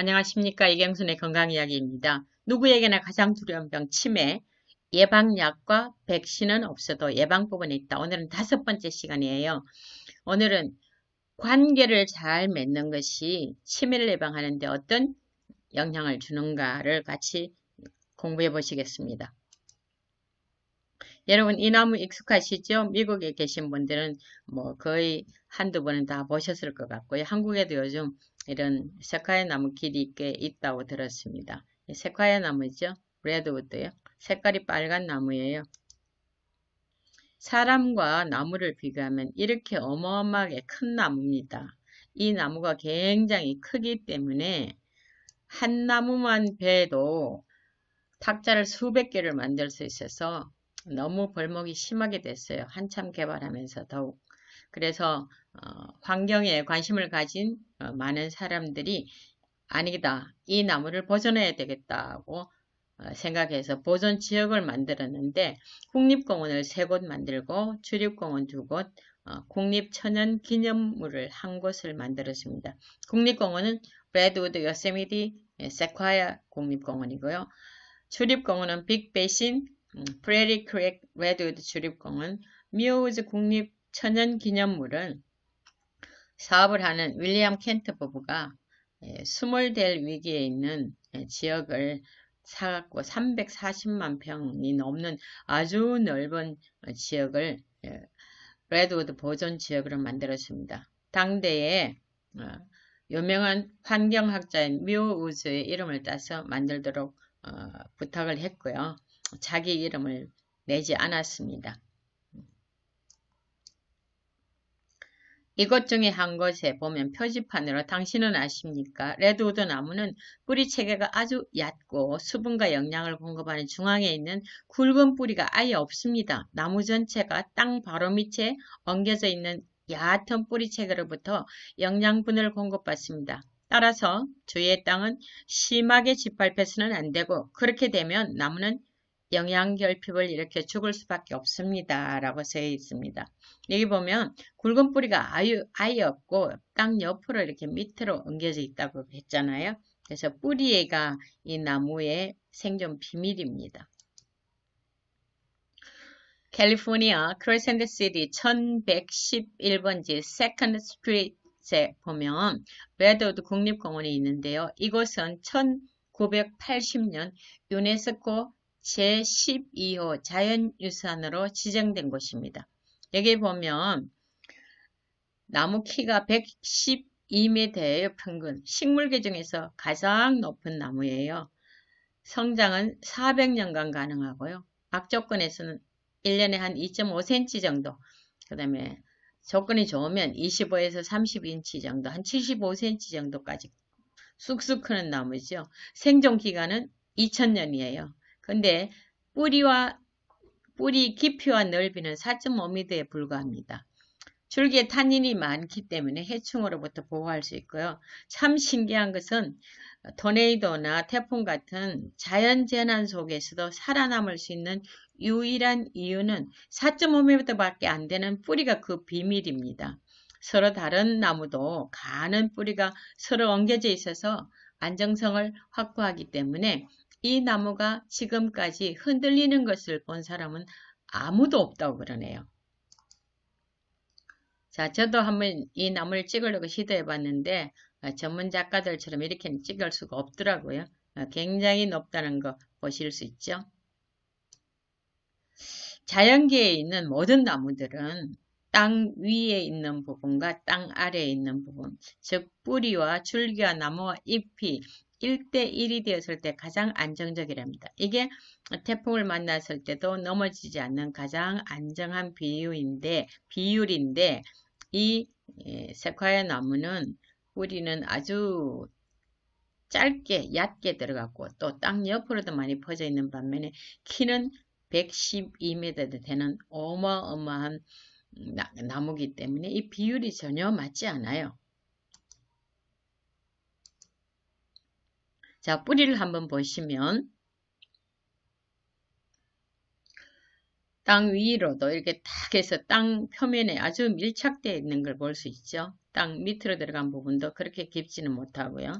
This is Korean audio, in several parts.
안녕하십니까 이경순의 건강이야기입니다. 누구에게나 가장 두려운 병 치매 예방약과 백신은 없어도 예방법은 있다. 오늘은 다섯 번째 시간이에요. 오늘은 관계를 잘 맺는 것이 치매를 예방하는 데 어떤 영향을 주는가를 같이 공부해 보시겠습니다. 여러분 이 나무 익숙하시죠? 미국에 계신 분들은 뭐 거의 한두 번은 다 보셨을 것 같고요. 한국에도 요즘 이런 세카야 나무 길이 꽤 있다고 들었습니다. 세카야 나무죠. 레드우드요. 색깔이 빨간 나무예요. 사람과 나무를 비교하면 이렇게 어마어마하게 큰 나무입니다. 이 나무가 굉장히 크기 때문에 한 나무만 베도 탁자를 수백 개를 만들 수 있어서 너무 벌목이 심하게 됐어요. 한참 개발하면서 더욱. 그래서 어, 환경에 관심을 가진 어, 많은 사람들이 아니다. 이 나무를 보존해야 되겠다고 어, 생각해서 보존 지역을 만들었는데 국립공원을 세 곳 만들고 주립공원 두 곳, 어, 국립천연 기념물을 한 곳을 만들었습니다. 국립공원은 브래드우드 요세미티 세콰이아 국립공원이고요. 주립공원은 빅베이신 프레리 크랙 레드우드 주립공원, 미어우즈 국립 천연 기념물은 사업을 하는 윌리엄 켄트 부부가 예, 스몰델 위기에 있는 예, 지역을 사갖고 340만 평이 넘는 아주 넓은 지역을 예, 레드우드 보존 지역으로 만들었습니다. 당대에 어, 유명한 환경학자인 뮤우즈의 이름을 따서 만들도록 어, 부탁을 했고요. 자기 이름을 내지 않았습니다. 이것 중에 한 곳에 보면 표지판으로 당신은 아십니까? 레드우드 나무는 뿌리 체계가 아주 얕고 수분과 영양을 공급하는 중앙에 있는 굵은 뿌리가 아예 없습니다. 나무 전체가 땅 바로 밑에 엉겨져 있는 얕은 뿌리 체계로부터 영양분을 공급받습니다. 따라서 주위의 땅은 심하게 짓밟혀서는 안 되고 그렇게 되면 나무는 영양결핍을 일으켜 죽을 수밖에 없습니다. 라고 되어 있습니다. 여기 보면 굵은 뿌리가 아유, 아예 없고 땅 옆으로 이렇게 밑으로 엉겨져 있다고 했잖아요. 그래서 뿌리가 이 나무의 생존 비밀입니다. 캘리포니아 크레센드 시티 1111번지 세컨드 스트리트에 보면 레드우드 국립공원이 있는데요. 이곳은 1980년 유네스코 제12호 자연유산으로 지정된 곳입니다. 여기 보면 나무 키가 112m예요. 평균. 식물계 중에서 가장 높은 나무예요. 성장은 400년간 가능하고요. 악조건에서는 1년에 한 2.5cm 정도 그 다음에 조건이 좋으면 25에서 30인치 정도 한 75cm 정도까지 쑥쑥 크는 나무죠. 생존 기간은 2000년이에요. 근데 뿌리와 뿌리 깊이와 넓이는 4.5m에 불과합니다. 줄기에 탄닌이 많기 때문에 해충으로부터 보호할 수 있고요. 참 신기한 것은 토네이도나 태풍 같은 자연재난 속에서도 살아남을 수 있는 유일한 이유는 4.5m 밖에 안 되는 뿌리가 그 비밀입니다. 서로 다른 나무도 가는 뿌리가 서로 엉겨져 있어서 안정성을 확보하기 때문에 이 나무가 지금까지 흔들리는 것을 본 사람은 아무도 없다고 그러네요. 자, 저도 한번 이 나무를 찍으려고 시도해 봤는데 어, 전문 작가들처럼 이렇게는 찍을 수가 없더라고요. 어, 굉장히 높다는 거 보실 수 있죠. 자연계에 있는 모든 나무들은 땅 위에 있는 부분과 땅 아래에 있는 부분, 즉 뿌리와 줄기와 나무와 잎이 1대1이 되었을 때 가장 안정적이랍니다. 이게 태풍을 만났을 때도 넘어지지 않는 가장 안정한 비율인데, 비율인데 이 예, 세콰이아 나무는 뿌리는 아주 짧게 얕게 들어갔고 또 땅 옆으로도 많이 퍼져 있는 반면에 키는 112m 되는 어마어마한 나무기 때문에 이 비율이 전혀 맞지 않아요. 자, 뿌리를 한번 보시면 땅 위로도 이렇게 딱 해서 땅 표면에 아주 밀착되어 있는 걸 볼 수 있죠. 땅 밑으로 들어간 부분도 그렇게 깊지는 못하고요.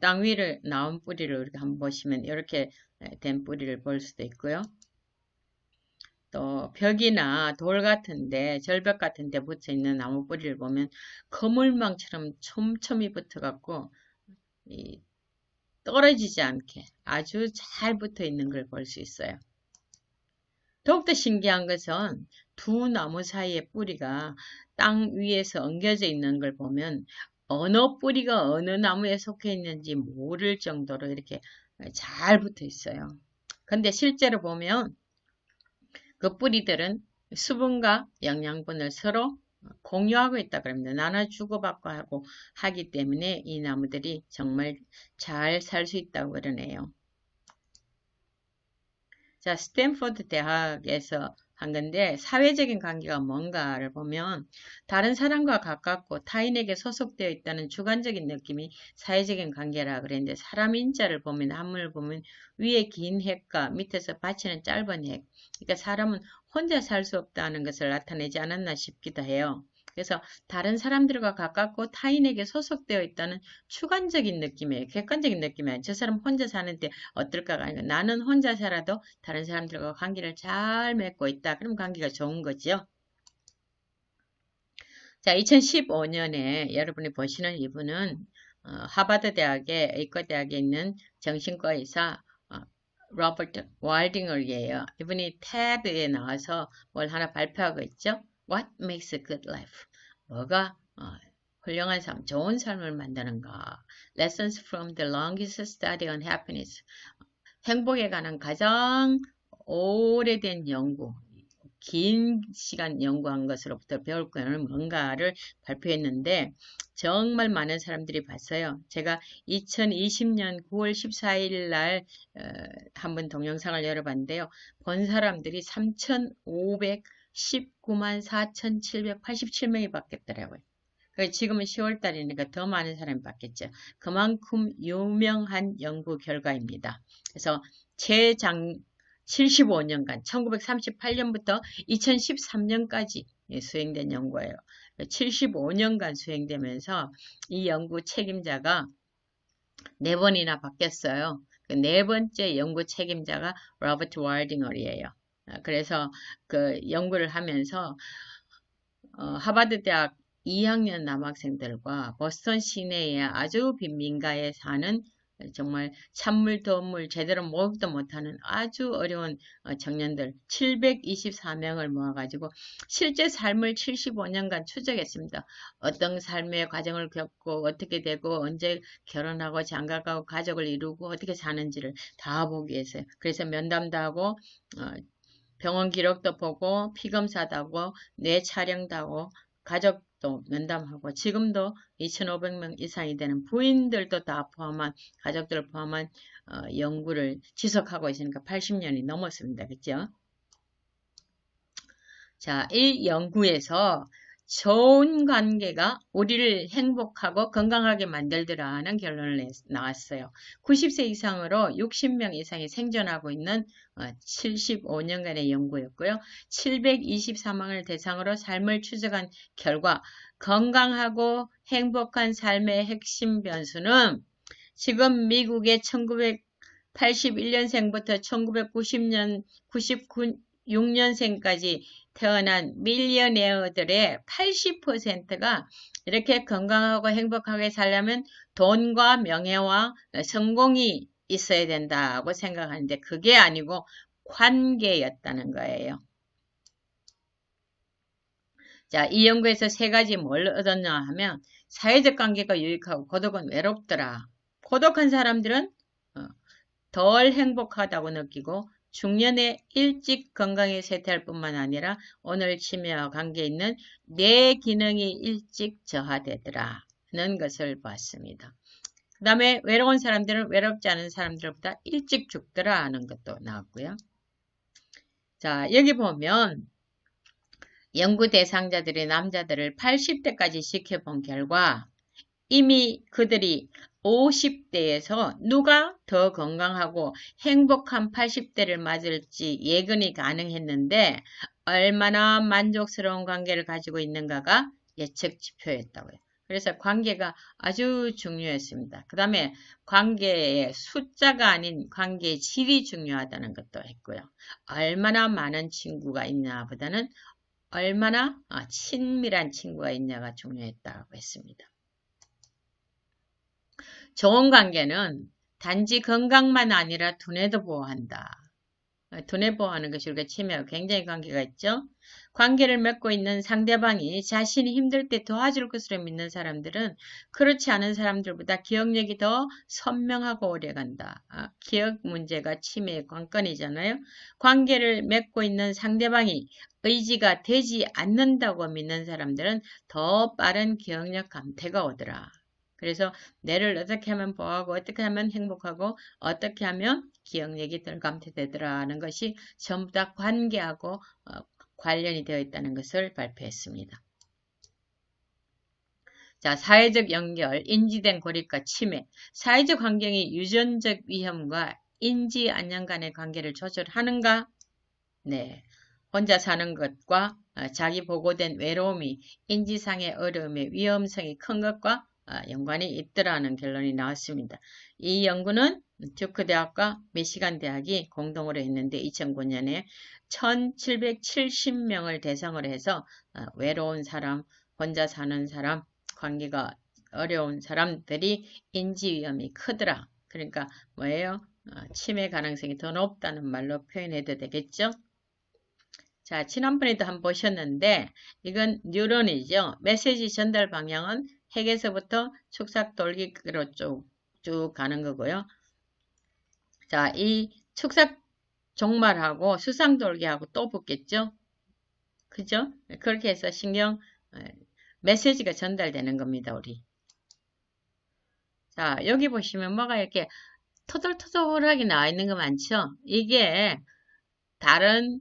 땅 위를 나온 뿌리를 이렇게 한번 보시면 이렇게 된 뿌리를 볼 수도 있고요. 또 벽이나 돌 같은데 절벽 같은데 붙어 있는 나무 뿌리를 보면 거물망처럼 촘촘히 붙어 갖고 떨어지지 않게 아주 잘 붙어 있는 걸 볼 수 있어요. 더욱더 신기한 것은 두 나무 사이의 뿌리가 땅 위에서 엉겨져 있는 걸 보면 어느 뿌리가 어느 나무에 속해 있는지 모를 정도로 이렇게 잘 붙어 있어요. 근데 실제로 보면 그 뿌리들은 수분과 영양분을 서로 공유하고 있다 그럽니다. 나눠 주고받고 하고 하기 때문에 이 나무들이 정말 잘 살 수 있다고 그러네요. 자, 스탠포드 대학에서 한 건데 사회적인 관계가 뭔가를 보면 다른 사람과 가깝고 타인에게 소속되어 있다는 주관적인 느낌이 사회적인 관계라 그랬는데 사람 인자를 보면 한문을 보면 위에 긴 핵과 밑에서 받치는 짧은 핵 그러니까 사람은 혼자 살 수 없다는 것을 나타내지 않았나 싶기도 해요. 그래서 다른 사람들과 가깝고 타인에게 소속되어 있다는 주관적인 느낌이에요. 객관적인 느낌이에요. 저 사람 혼자 사는데 어떨까가 아니고 나는 혼자 살아도 다른 사람들과 관계를 잘 맺고 있다. 그럼 관계가 좋은 거죠. 자, 2015년에 여러분이 보시는 이분은 어, 하버드 대학의 의과대학에 있는 정신과 의사 어, 로버트 월딩얼이에요. 이분이 TED에 나와서 뭘 하나 발표하고 있죠. What makes a good life? 뭐가 어, 훌륭한 삶, 좋은 삶을 만드는가? Lessons from the longest study on happiness. 행복에 관한 가장 오래된 연구, 긴 시간 연구한 것으로부터 배울 거는 뭔가를 발표했는데 정말 많은 사람들이 봤어요. 제가 2020년 9월 14일 날 어, 한번 동영상을 열어봤는데요. 본 사람들이 3,500 19만 4,787명이 받겠더라고요. 지금은 10월 달이니까 더 많은 사람이 받겠죠. 그만큼 유명한 연구 결과입니다. 그래서 최장 75년간 1938년부터 2013년까지 수행된 연구예요. 75년간 수행되면서 이 연구 책임자가 네 번이나 바뀌었어요. 그 네 번째 연구 책임자가 로버트 와딩얼이에요. 아, 그래서 그 연구를 하면서 어, 하버드 대학 2학년 남학생들과 버스턴 시내의 아주 빈민가에 사는 정말 찬물 더물 제대로 먹지도 못하는 아주 어려운 어, 청년들 724명을 모아가지고 실제 삶을 75년간 추적했습니다. 어떤 삶의 과정을 겪고 어떻게 되고 언제 결혼하고 장가가고 가족을 이루고 어떻게 사는지를 다 보기 위해서 그래서 면담도 하고 어, 병원 기록도 보고 피검사도 하고 뇌 촬영도 하고 가족도 면담하고 지금도 2,500명 이상이 되는 부인들도 다 포함한 가족들을 포함한 어, 연구를 지속하고 있으니까 80년이 넘었습니다. 그죠? 자, 이 연구에서 좋은 관계가 우리를 행복하고 건강하게 만들더라는 결론을 나왔어요. 90세 이상으로 60명 이상이 생존하고 있는 75년간의 어, 연구였고요. 724망을 대상으로 삶을 추적한 결과 건강하고 행복한 삶의 핵심 변수는 지금 미국의 1981년생부터 1990년 96년생까지 태어난 밀리언웨어들의 80%가 이렇게 건강하고 행복하게 살려면 돈과 명예와 성공이 있어야 된다고 생각하는데 그게 아니고 관계였다는 거예요. 자, 이 연구에서 세 가지 뭘 얻었냐 하면 사회적 관계가 유익하고 고독은 외롭더라. 고독한 사람들은 어, 덜 행복하다고 느끼고 중년에 일찍 건강에 쇠퇴할 뿐만 아니라 오늘 치매와 관계 있는 뇌 기능이 일찍 저하되더라 는 것을 봤습니다. 그 다음에 외로운 사람들은 외롭지 않은 사람들보다 일찍 죽더라 하는 것도 나왔고요. 자 여기 보면 연구 대상자들의 남자들을 80대까지 지켜본 결과 이미 그들이 50대에서 누가 더 건강하고 행복한 80대를 맞을지 예견이 가능했는데 얼마나 만족스러운 관계를 가지고 있는가가 예측 지표였다고요. 그래서 관계가 아주 중요했습니다. 그 다음에 관계의 숫자가 아닌 관계의 질이 중요하다는 것도 했고요. 얼마나 많은 친구가 있냐 보다는 얼마나 아, 친밀한 친구가 있냐가 중요했다고 했습니다. 좋은 관계는 단지 건강만 아니라 두뇌도 보호한다. 두뇌 보호하는 것이 우리가 치매와 굉장히 관계가 있죠. 관계를 맺고 있는 상대방이 자신이 힘들 때 도와줄 것으로 믿는 사람들은 그렇지 않은 사람들보다 기억력이 더 선명하고 오래간다. 아, 기억 문제가 치매의 관건이잖아요. 관계를 맺고 있는 상대방이 의지가 되지 않는다고 믿는 사람들은 더 빠른 기억력 감퇴가 오더라. 그래서 뇌를 어떻게 하면 보호하고 어떻게 하면 행복하고 어떻게 하면 기억력이 덜 감퇴되더라는 것이 전부 다 관계하고 어, 관련이 되어 있다는 것을 발표했습니다. 자, 사회적 연결, 인지된 고립과 치매, 사회적 환경이 유전적 위험과 인지 안녕 간의 관계를 조절하는가? 네. 혼자 사는 것과 어, 자기 보고된 외로움이 인지상의 어려움의 위험성이 큰 것과 어, 연관이 있더라는 결론이 나왔습니다. 이 연구는 듀크 대학과 미시간 대학이 공동으로 했는데 2009년에 1770명을 대상으로 해서 어, 외로운 사람, 혼자 사는 사람, 관계가 어려운 사람들이 인지 위험이 크더라. 그러니까 뭐예요? 어, 치매 가능성이 더 높다는 말로 표현해도 되겠죠? 자, 지난번에도 한번 보셨는데 이건 뉴런이죠. 메시지 전달 방향은 핵에서부터 축삭 돌기로 쭉, 쭉 가는 거고요. 자, 이 축삭 종말하고 수상돌기하고 또 붙겠죠? 그죠? 그렇게 해서 신경 메시지가 전달되는 겁니다, 우리. 자, 여기 보시면 뭐가 이렇게 토돌토돌하게 나와 있는 거 많죠? 이게 다른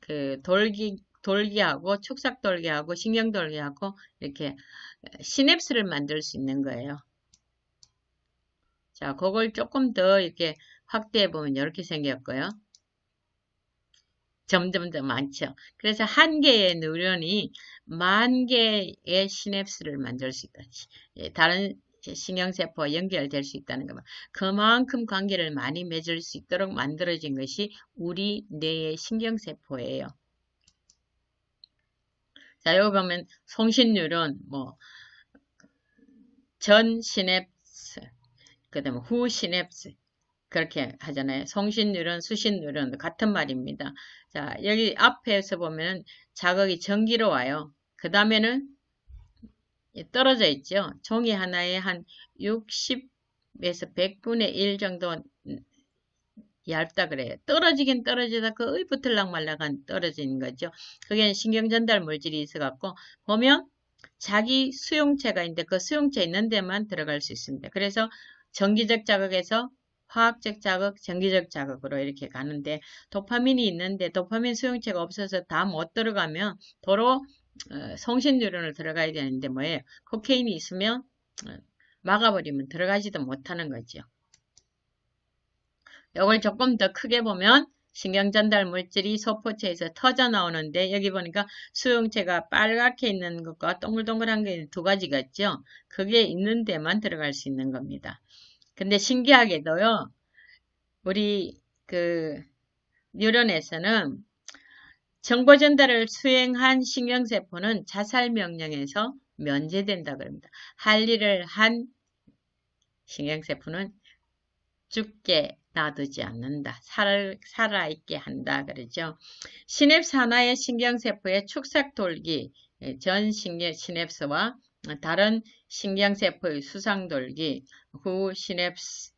그 돌기, 돌기하고 축삭돌기하고 신경돌기하고 이렇게 시냅스를 만들 수 있는 거예요. 자, 그걸 조금 더 이렇게 확대해 보면 이렇게 생겼고요. 점점 더 많죠. 그래서 한 개의 뉴런이 만 개의 시냅스를 만들 수 있다. 예, 다른 신경세포와 연결될 수 있다는 겁니다. 그만큼 관계를 많이 맺을 수 있도록 만들어진 것이 우리 뇌의 신경세포예요. 자, 여기 보면 송신뉴런, 뭐, 전 시냅스, 그 다음에 후 시냅스, 그렇게 하잖아요. 송신뉴런, 수신뉴런 같은 말입니다. 자, 여기 앞에서 보면 자극이 전기로 와요. 그 다음에는 떨어져 있죠. 종이 하나에 한 60에서 100분의 1 정도 얇다 그래요. 떨어지긴 떨어지다 거의 붙을락 말락한 떨어지는 거죠. 그게 신경전달 물질이 있어갖고 보면 자기 수용체가 있는데 그 수용체 있는 데만 들어갈 수 있습니다. 그래서 전기적 자극에서 화학적 자극, 전기적 자극으로 이렇게 가는데 도파민이 있는데 도파민 수용체가 없어서 다 못 들어가면 도로 어, 성신뉴런을 들어가야 되는데 뭐예요? 코케인이 있으면 어, 막아버리면 들어가지도 못하는 거죠. 이걸 조금 더 크게 보면 신경전달 물질이 소포체에서 터져 나오는데 여기 보니까 수용체가 빨갛게 있는 것과 동글동글한 게 두 가지가 있죠. 그게 있는 데만 들어갈 수 있는 겁니다. 근데 신기하게도요. 우리 그 뉴런에서는 정보 전달을 수행한 신경세포는 자살 명령에서 면제된다 그럽니다. 할 일을 한 신경세포는 죽게 놔두지 않는다. 살, 살아있게 한다. 그러죠. 시냅스 하나의 신경세포의 축삭 돌기, 예, 전 신경, 시냅스와 다른 신경세포의 수상돌기, 후 시냅스,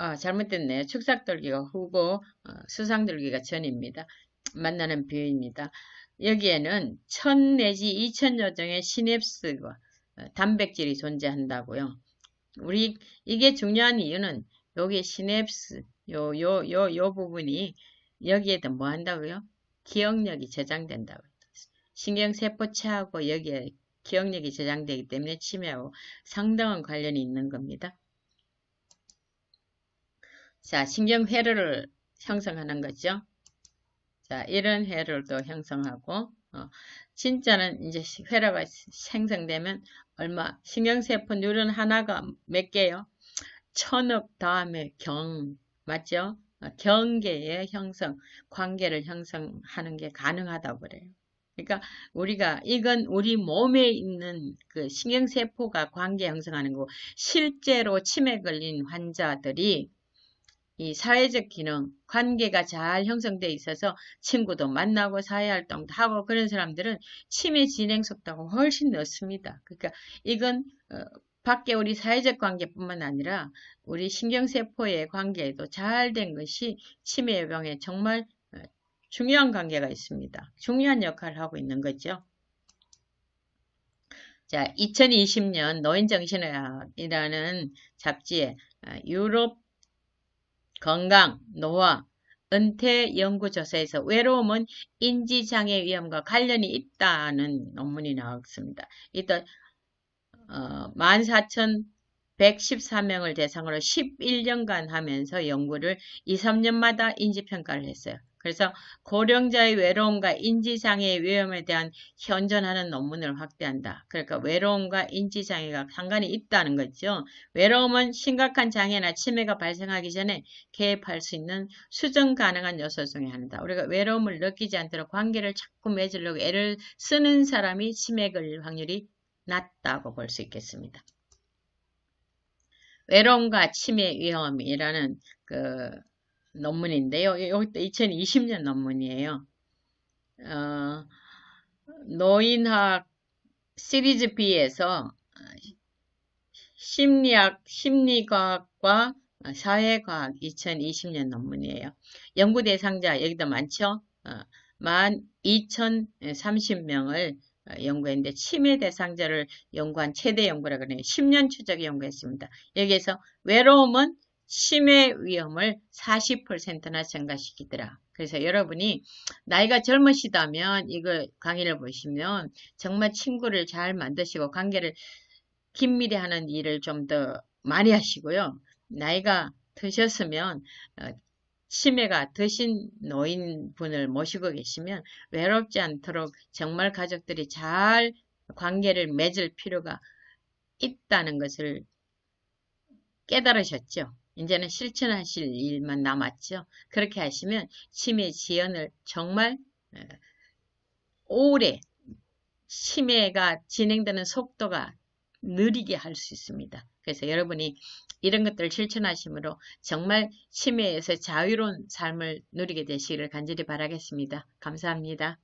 아, 잘못됐네요. 축삭돌기가 후고 어, 수상돌기가 전입니다. 만나는 비유입니다. 여기에는 천 내지 이천 여 종의 시냅스가 어, 단백질이 존재한다고요. 우리 이게 중요한 이유는 여기 시냅스 요 요 요 요 부분이 여기에도 뭐 한다고요? 기억력이 저장된다고요. 신경세포체하고 여기에 기억력이 저장되기 때문에 치매하고 상당한 관련이 있는 겁니다. 자, 신경회로를 형성하는 거죠. 자, 이런 회로도 형성하고 어, 진짜는 이제 회로가 생성되면 얼마 신경세포 뉴런 하나가 몇 개요? 천억 다음에 경 맞죠? 어, 경계의 형성, 관계를 형성하는 게 가능하다고 그래요. 그러니까 우리가 이건 우리 몸에 있는 그 신경세포가 관계 형성하는 거고 실제로 치매 걸린 환자들이 이 사회적 기능, 관계가 잘 형성돼 있어서 친구도 만나고 사회활동도 하고 그런 사람들은 치매 진행 속도가 훨씬 늦습니다. 그러니까 이건 어, 밖에 우리 사회적 관계뿐만 아니라 우리 신경세포의 관계에도 잘 된 것이 치매 예방에 정말 어, 중요한 관계가 있습니다. 중요한 역할을 하고 있는 거죠. 자, 2020년 노인정신의학이라는 잡지에 어, 유럽 건강, 노화, 은퇴 연구조사에서 외로움은 인지장애 위험과 관련이 있다는 논문이 나왔습니다. 이때 어, 14,114명을 대상으로 11년간 하면서 연구를 2, 3년마다 인지평가를 했어요. 그래서 고령자의 외로움과 인지장애의 위험에 대한 현존하는 논문을 확대한다. 그러니까 외로움과 인지장애가 상관이 있다는 거죠. 외로움은 심각한 장애나 치매가 발생하기 전에 개입할 수 있는 수정 가능한 요소 중에 하나다. 우리가 외로움을 느끼지 않도록 관계를 자꾸 맺으려고 애를 쓰는 사람이 치매 걸릴 확률이 낮다고 볼 수 있겠습니다. 외로움과 치매 위험이라는 그 논문인데요. 이것도 2020년 논문이에요. 어, 노인학 시리즈 B에서 심리학, 심리과학과 사회과학 2020년 논문이에요. 연구 대상자 여기도 많죠? 어, 12,030명을 연구했는데 치매 대상자를 연구한 최대 연구라 그래요. 10년 추적 연구했습니다. 여기에서 외로움은 치매 위험을 40%나 증가시키더라. 그래서 여러분이 나이가 젊으시다면 이거 강의를 보시면 정말 친구를 잘 만드시고 관계를 긴밀히 하는 일을 좀 더 많이 하시고요. 나이가 드셨으면 어, 치매가 드신 노인분을 모시고 계시면 외롭지 않도록 정말 가족들이 잘 관계를 맺을 필요가 있다는 것을 깨달으셨죠. 이제는 실천하실 일만 남았죠. 그렇게 하시면 치매 지연을 정말 오래 치매가 진행되는 속도가 느리게 할 수 있습니다. 그래서 여러분이 이런 것들을 실천하심으로 정말 치매에서 자유로운 삶을 누리게 되시기를 간절히 바라겠습니다. 감사합니다.